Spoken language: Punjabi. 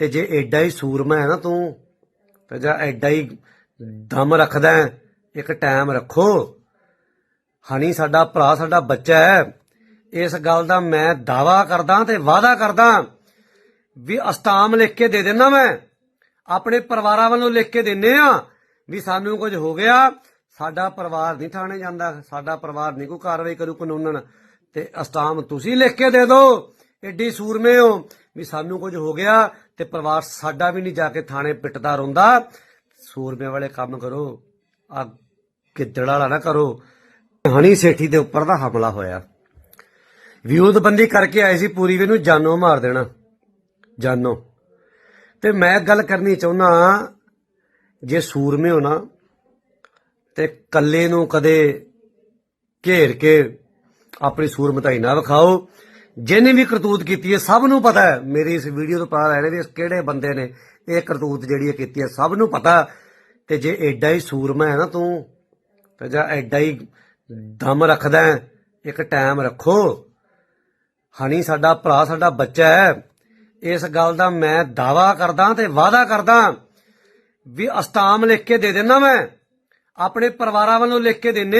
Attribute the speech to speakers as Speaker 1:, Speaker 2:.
Speaker 1: ਤੇ ਜੇ ਐਡਾ ਹੀ ਸੂਰਮਾ ਹੈ ਨਾ ਤੂੰ, ਤੇ ਜਾਂ ਐਡਾ ਹੀ ਦਮ ਰੱਖਦਾ ਇੱਕ ਟਾਈਮ ਰੱਖੋ। ਹਣੀ ਸਾਡਾ ਭਰਾ, ਸਾਡਾ ਬੱਚਾ ਹੈ, ਇਸ ਗੱਲ ਦਾ ਮੈਂ ਦਾਵਾ ਕਰਦਾ ਤੇ ਵਾਅਦਾ ਕਰਦਾ ਵੀ ਅਸਤਾਮ ਲਿਖ ਕੇ ਦੇ ਦੇਣਾ ਮੈਂ। ਆਪਣੇ ਪਰਿਵਾਰਾਂ ਵੱਲੋਂ ਲਿਖ ਕੇ ਦਿੰਨੇ ਆ ਵੀ ਸਾਨੂੰ ਕੁਝ ਹੋ ਗਿਆ, ਸਾਡਾ ਪਰਿਵਾਰ ਨਹੀਂ ਥਾਣੇ ਜਾਂਦਾ, ਸਾਡਾ ਪਰਿਵਾਰ ਨਹੀਂ ਕੋਈ ਕਾਰਵਾਈ ਕਰੂ ਕਾਨੂੰਨਨ, ਤੇ ਅਸਤਾਮ ਤੁਸੀਂ ਲਿਖ ਕੇ ਦੇ ਦਿਓ ਐਡੀ ਸੂਰਮੇ ਹੋ ਵੀ ਸਾਨੂੰ ਕੁਝ ਹੋ ਗਿਆ ਤੇ ਪਰਿਵਾਰ ਸਾਡਾ ਵੀ ਨਹੀਂ ਜਾ ਕੇ ਥਾਣੇ ਪਿੱਟਦਾ, ਰੋਂਦਾ। ਸੂਰਮੇ ਵਾਲੇ ਕੰਮ ਕਰੋ ਆ ਗਿੱਦੜ ਵਾਲਾ ਨਾ ਕਰੋ। ਹਣੀ ਸੇਠੀ ਦੇ ਉੱਪਰ ਦਾ ਹਮਲਾ ਹੋਇਆ। ਵਿਉਦਬੰਦੀ ਕਰਕੇ ਆਏ ਸੀ ਪੂਰੀ ਵੀ ਨੂੰ ਜਾਨੋਂ ਮਾਰ ਦੇਣਾ। ਜਾਨੋਂ। ਤੇ ਮੈਂ ਗੱਲ ਕਰਨੀ ਚਾਹੁੰਦਾ ਜੇ ਸੂਰਮੇ ਹੋ ਨਾ, ਤੇ ਕੱਲੇ ਨੂੰ ਕਦੇ ਘੇਰ ਕੇ ਆਪਣੀ ਸੂਰਮਤਾਈ ਨਾ ਵਿਖਾਓ। ਜਿਹਨੇ ਵੀ ਕਰਤੂਤ ਕੀਤੀ ਹੈ ਸਭ ਨੂੰ ਪਤਾ ਹੈ। ਮੇਰੀ ਇਸ ਵੀਡੀਓ ਤੋਂ ਪਤਾ ਲੈਣੇ ਵੀ ਕਿਹੜੇ ਬੰਦੇ ਨੇ। ਇਹ ਕਰਤੂਤ ਜਿਹੜੀ ਹੈ ਕੀਤੀ ਹੈ ਸਭ ਨੂੰ ਪਤਾ। ਤੇ ਜੇ ਐਡਾ ਹੀ ਸੂਰਮਾ ਹੈ ਨਾ ਤੂੰ ਤੇ ਜਾਂ ਐਡਾ ਹੀ ਦਮ ਰੱਖਦਾ ਹੈ, ਇੱਕ ਟਾਈਮ ਰੱਖੋ। ਹਣੀ ਸਾਡਾ ਭਰਾ ਸਾਡਾ ਬੱਚਾ ਹੈ। ਇਸ ਗੱਲ ਦਾ ਮੈਂ ਦਾਵਾ ਕਰਦਾ ਤੇ ਵਾਅਦਾ ਕਰਦਾ ਵੀ ਅਸਤਾਮ ਲਿਖ ਕੇ ਦੇ ਦੇਣਾ ਮੈਂ। ਆਪਣੇ ਪਰਿਵਾਰਾਂ ਵੱਲੋਂ ਲਿਖ ਕੇ ਦਿੰਨੇ